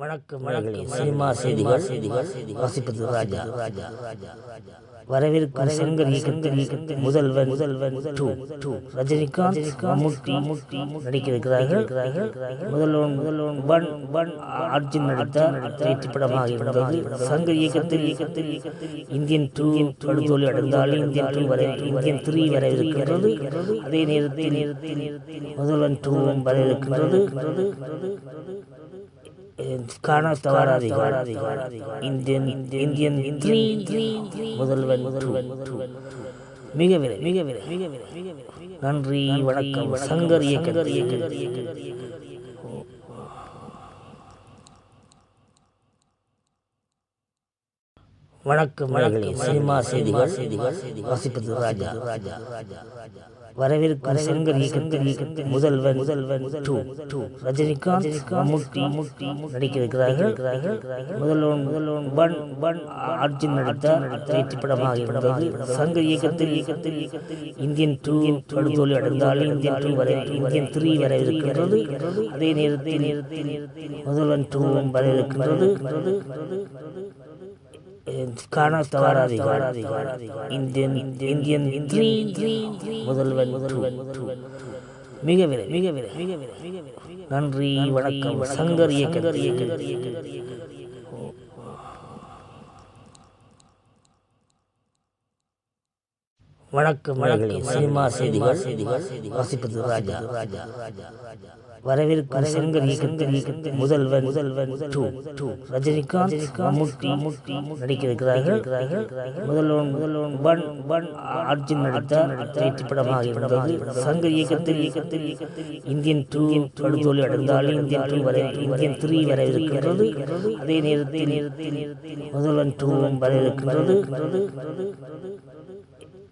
வணக்கம் வணக்கம் சினிமா செய்திகள் செய்திகள் வாசிப்பது ராஜா. ராஜா. வரவிருக்கும் சங்கர் இயக்கத்தில் இயக்கத்தில் முதல்வன் முதல்வன் டூ டூ ரஜினிகாந்த் மம்முட்டி முட்டி நடிக்கிறார்கள். முதல்வன் முதல்வன் பன் பன் அர்ஜுன் நடித்தார் வெற்றி படமாக இருந்தது. சங்கர் இயக்கத்தில் இயக்கத்தில் இந்தியன் டூ படுதோல்வி அடைந்தாலும் இந்தியன் டூ வரை இந்தியன் த்ரீ வர இருக்கின்றது அதே நேரத்தில் நேரத்தில் முதல்வன் டூவும் வர இருக்கின்றது Indian Indian three Mudhalvan Mudhalvan மிக விரை மிக விரை மிக விரை மிக விரை நன்றி வணக்கம். சங்கர் இயக்கர் இயக்கர் வணக்கம் வணக்கம் சினிமா செய்திகள் செய்திகள் வாசிப்பது ராஜா. ராஜா. வரவிருக்கும் சங்கர் இயக்கத்தில் டூ ரஜினிகாந்த் மம்முட்டி முட்டி நடிக்கிறார்கள் முதல்வன் முதல்வன் பன் பன் அர்ஜுன் நடித்தார் வெற்றி படமாக இருந்தது. சங்கர் இயக்கத்தில் இயக்கத்தில் இந்தியன் டூ படுதோல்வி அடைந்தாலும் இந்தியன் டூ வரை இந்தியன் த்ரீ வர இருக்கின்றது. அதே நேரத்தில் முதல்வன் டூவும் வர இருக்கின்றது. காண தவறாதீர்கள் Indian Indian three Mudhalvan Mudhalvan மிக விரை மிக விரை மிக விரை மிக விரை நன்றி வணக்கம். சங்கர் இயக்கர் இயக்கர் வணக்கம் வணக்கம் சினிமா செய்திகள் செய்திகள் வாசிப்பது ராஜா. ராஜா. வரவிருக்கும் சங்கர் டூ டூ ரஜினிகாந்த் மம்முட்டி முட்டி நடிக்கிறார்கள் முதல்வன் முதல்வன் பன் பன் அர்ஜுன் நடித்தார். வெற்றி படமாக இருந்தது. சங்கர் இயக்கத்தில் இயக்கத்தில் இந்தியன் டூ படுதோல்வி அடைந்தாலும் இந்தியன் டூ வரை இந்தியன் த்ரீ வர இருக்கின்றது. அதே நேரத்தில் நேரத்தில் முதல்வன் டூவும்